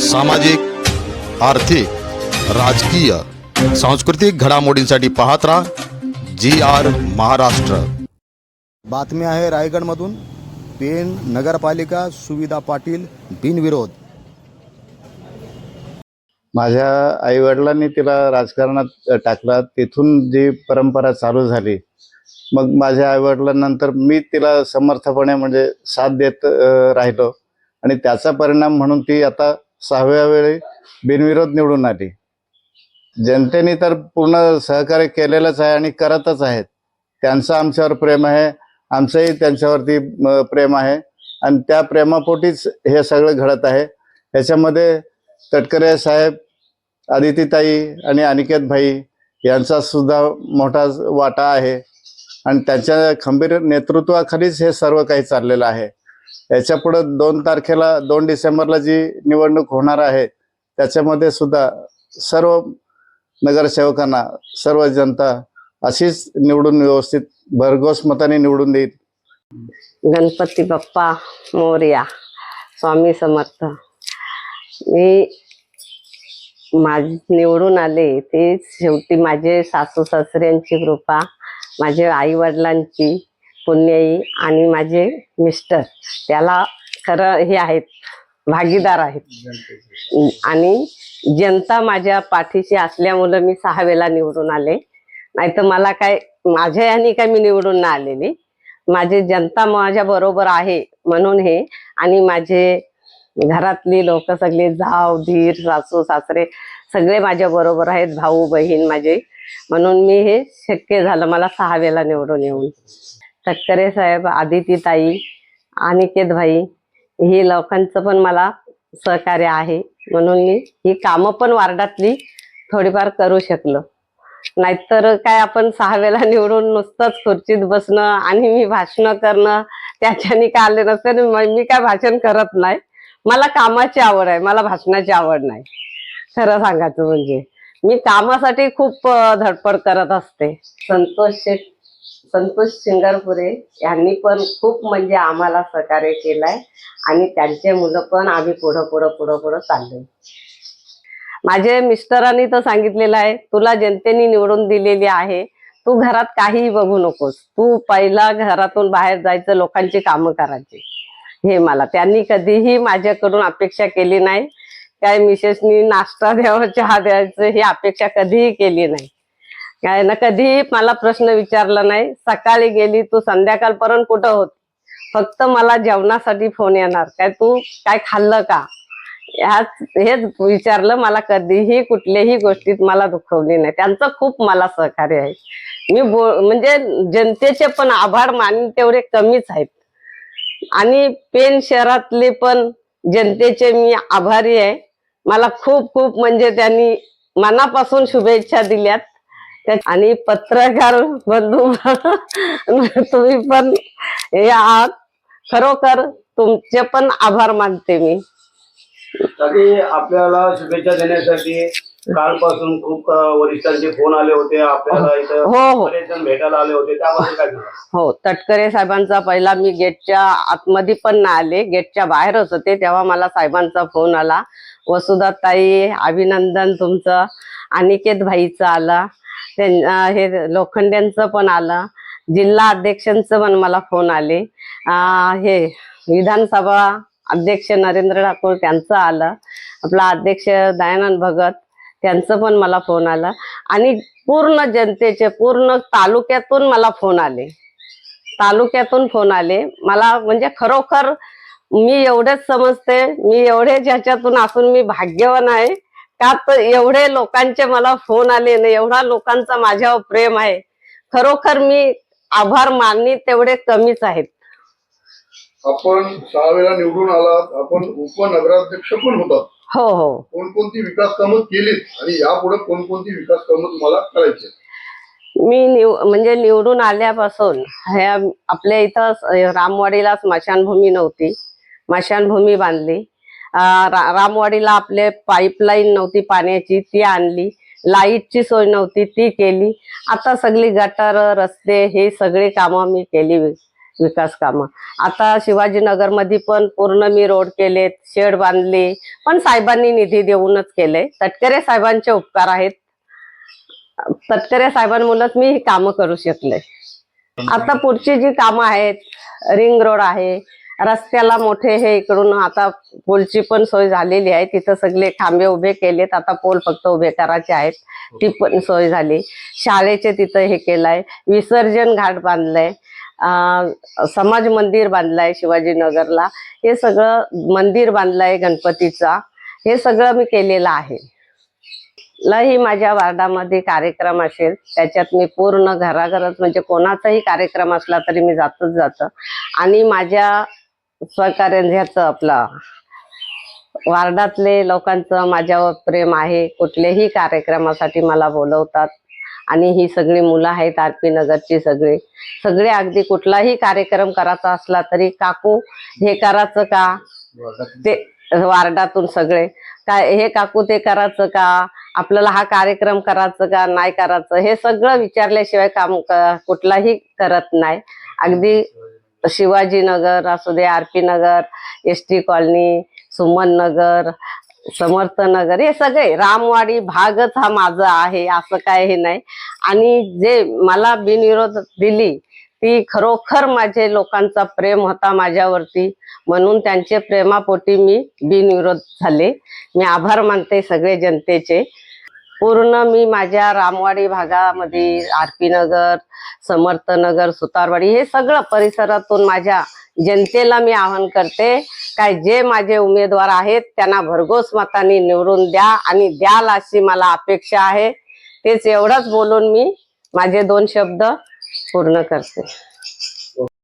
सामाजिक आर्थिक राजकीय सांस्कृतिक घडामोडींसाठी पाहत राहा जी आर महाराष्ट्र. बातमी आहे रायगडमधून. पेण नगरपालिका सुविधा पाटील बिनविरोध. माझ्या आईवडिलांनी तिला राजकारणात टाकला. तिथून जी परंपरा चालू झाली मग माझ्या आईवडिलांनंतर मी तिला समर्थपणे म्हणजे साथ देत राहिलो. आणि त्याचा परिणाम म्हणून ती आता सहाव्या वेळी बिनविरोध निवडून आली. जनतेने तर पूर्ण सहकार्य केलेलंच आहे आणि करतच आहेत. त्यांचं आमच्यावर प्रेम आहे आमचंही त्यांच्यावरती प्रेम आहे आणि त्या प्रेमापोटीच हे सगळं घडत आहे. ह्याच्यामध्ये तटकरे साहेब आदितीताई आणि अनिकेत भाई यांचा सुद्धा मोठा वाटा आहे. आणि त्यांच्या खंबीर नेतृत्वाखालीच हे सर्व काही चाललेलं आहे. याच्यापुढे दोन तारखेला दोन डिसेंबरला जी निवडणूक होणार आहे त्याच्यामध्ये सुद्धा सर्व नगरसेवकांना सर्व जनता अशीच निवडून व्यवस्थित भरघोस मताने निवडून देईल. गणपती बाप्पा मोर्या स्वामी समर्थ. मी माझ निवडून आले ते शेवटी माझे सासू सासऱ्यांची कृपा माझे आई वडिलांची. पुण्याई आणि माझे मिस्टर त्याला खरं हे आहेत भागीदार आहेत. आणि जनता माझ्या पाठीशी असल्यामुळं मी सहा वेळा निवडून आले. नाही तर मला काय माझ्या याने काय मी निवडून नाही आलेली. माझी जनता माझ्या बरोबर आहे म्हणून हे. आणि माझे घरातली लोक सगळे जाव धीर सासू सासरे सगळे माझ्या बरोबर आहेत भाऊ बहीण माझे. म्हणून मी हे शक्य झालं मला सहा वेळा निवडून येऊन. टक्करे साहेब आदिती ताई अनिकेत भाई हे लोकांचं पण मला सहकार्य आहे. म्हणून मी ही कामं पण वार्डातली थोडीफार करू शकलो. नाहीतर काय आपण सहा वेळा निवडून नुसतंच खुर्चीत बसणं आणि मी भाषण करणं त्याच्यानी काय आले नसते आणि मी काय भाषण करत नाही. मला कामाची आवड आहे मला भाषणाची आवड नाही. खरं सांगायचं म्हणजे. मी कामासाठी खूप धडपड करत असते. संतोष शेठ संतोष शिंगारपुरे यांनी पण खूप म्हणजे आम्हाला सहकार्य केलंय आणि त्यांचे मुलं पण आम्ही पुढं पुढं पुढं पुढं चाललोय. माझे मिस्टरांनी तर सांगितलेलं आहे तुला जनतेने निवडून दिलेली आहे तू घरात काहीही बघू नकोस. तू पहिला घरातून बाहेर जायचं लोकांची कामं करायची. हे मला. त्यांनी कधीही माझ्याकडून अपेक्षा केली नाही. काय मिसेसनी नाश्ता द्यावा चहा द्यायचं ही अपेक्षा कधीही केली नाही. काय ना कधीही मला प्रश्न विचारला नाही. सकाळी गेली तू संध्याकाळपर्यंत कुठं होत? फक्त मला जेवणासाठी फोन येणार. काय तू काय खाल्लं का? ह्याच हेच विचारलं मला कधीही कुठल्याही गोष्टीत मला दुखवली नाही. त्यांचं खूप मला सहकार्य आहे. मी बो म्हणजे जनतेचे पण आभार मानून तेवढे कमीच आहेत. आणि पेन शहरातले पण जनतेचे मी आभारी आहे. मला खूप खूप म्हणजे त्यांनी मनापासून शुभेच्छा दिल्यात. आणि पत्रकार बंधू तुम्ही पण हे आहात. खरोखर तुमचे पण आभार मानते मी. आपल्याला शुभेच्छा देण्यासाठी कालपासून खूप वरिष्ठांचे फोन आले होते. आपल्याला इथं हो हो. भेटायला आले होते. त्याबद्दल काय हो तटकरे साहेबांचा पहिला मी गेटच्या आतमध्ये पण नाही आले. गेटच्या बाहेरच होते तेव्हा मला साहेबांचा फोन आला. वसुधाताई अभिनंदन तुमचं. अनिकेत भाईचं आला. हे लोखंड्यांचं पण आलं. जिल्हा अध्यक्षांचं पण मला फोन आले. हे विधानसभा अध्यक्ष नरेंद्र ठाकूर त्यांचं आलं. आपला अध्यक्ष दयानंद भगत त्यांचं पण मला फोन आला. आणि पूर्ण जनतेचे पूर्ण तालुक्यातून मला फोन आले. तालुक्यातून फोन आले. मला म्हणजे खरोखर मी एवढेच समजते. मी एवढे ज्याच्यातून असून मी भाग्यवान आहे. का तर एवढे लोकांचे मला फोन आले ना एवढा लोकांचा माझ्यावर प्रेम आहे. खरोखर मी आभार मानणी तेवढे कमीच आहेत. आपण सहा वेळा निवडून आलात आपण उपनगराध्यक्ष पण होतात. हो हो. कोणकोणती विकास कामं केलीत आणि यापुढे कोणकोणती विकास कामं तुम्हाला करायची? मी निव म्हणजे निवडून आल्यापासून ह्या आपल्या इथं रामवाडीला स्मशानभूमी नव्हती. स्मशानभूमी बांधली. रा- रामवाडीला आपले पाईपलाईन नव्हती पाण्याची ती आणली. लाईटची सोय नव्हती ती केली. आता सगळी गटार रस्ते हे सगळी कामं मी केली विकास कामं. आता शिवाजीनगरमध्ये पण पूर्ण मी रोड केलेत शेड बांधले. पण साहेबांनी निधी देऊनच केले. तटकरे साहेबांचे उपकार आहेत. तटकरे साहेबांमुळेच मी ही कामं करू शकले. आता पुढची जी कामं आहेत रिंग रोड आहे रस्त्याला मोठे हे इकडून आता पोलची पण सोय झालेली आहे. तिथं सगळे खांबे उभे केलेत. आता पोल फक्त उभे करायचे आहेत. ती पण सोय झाली. शाळेचे तिथं हे केलंय. विसर्जन घाट बांधलंय. समाज मंदिर बांधलंय शिवाजीनगरला. हे सगळं मंदिर बांधलंय गणपतीचा. हे सगळं मी केलेलं आहे. लही माझ्या वार्डामध्ये कार्यक्रम असेल त्याच्यात मी पूर्ण घराघरात म्हणजे कोणाचाही कार्यक्रम असला तरी मी जातच जातं. आणि माझ्या सहकार्याचं आपलं. वार्डातले लोकांचं माझ्यावर प्रेम आहे. कुठल्याही कार्यक्रमासाठी मला बोलवतात. आणि ही सगळी मुलं आहेत आरपी नगरची सगळी. सगळे अगदी कुठलाही कार्यक्रम करायचा असला तरी काकू हे करायचं का? ते वार्डातून सगळे. काय हे काकू ते करायचं का? आपल्याला हा कार्यक्रम करायचं का? नाही करायचं? हे सगळं विचारल्याशिवाय काम कुठलाही करत नाही. अगदी शिवाजीनगर असू दे R P Nagar S T colony Suman Nagar Samarth Nagar हे सगळे रामवाडी भागच हा माझा आहे असं काय हे नाही. आणि जे मला बिनविरोध दिली ती खरोखर माझे लोकांचा प्रेम होता माझ्यावरती. म्हणून त्यांचे प्रेमापोटी मी बिनविरोध झाले. मी आभार मानते सगळे जनतेचे. पूर्ण मी माझ्या रामवाडी भागामध्ये आरपी नगर समर्थनगर सुतारवाडी हे सगळं परिसरातून माझ्या जनतेला मी आवाहन करते काय जे माझे उमेदवार आहेत त्यांना भरघोस मताने निवडून द्या आणि द्याल अशी मला अपेक्षा आहे. तेच एवढंच बोलून मी माझे दोन शब्द पूर्ण करते.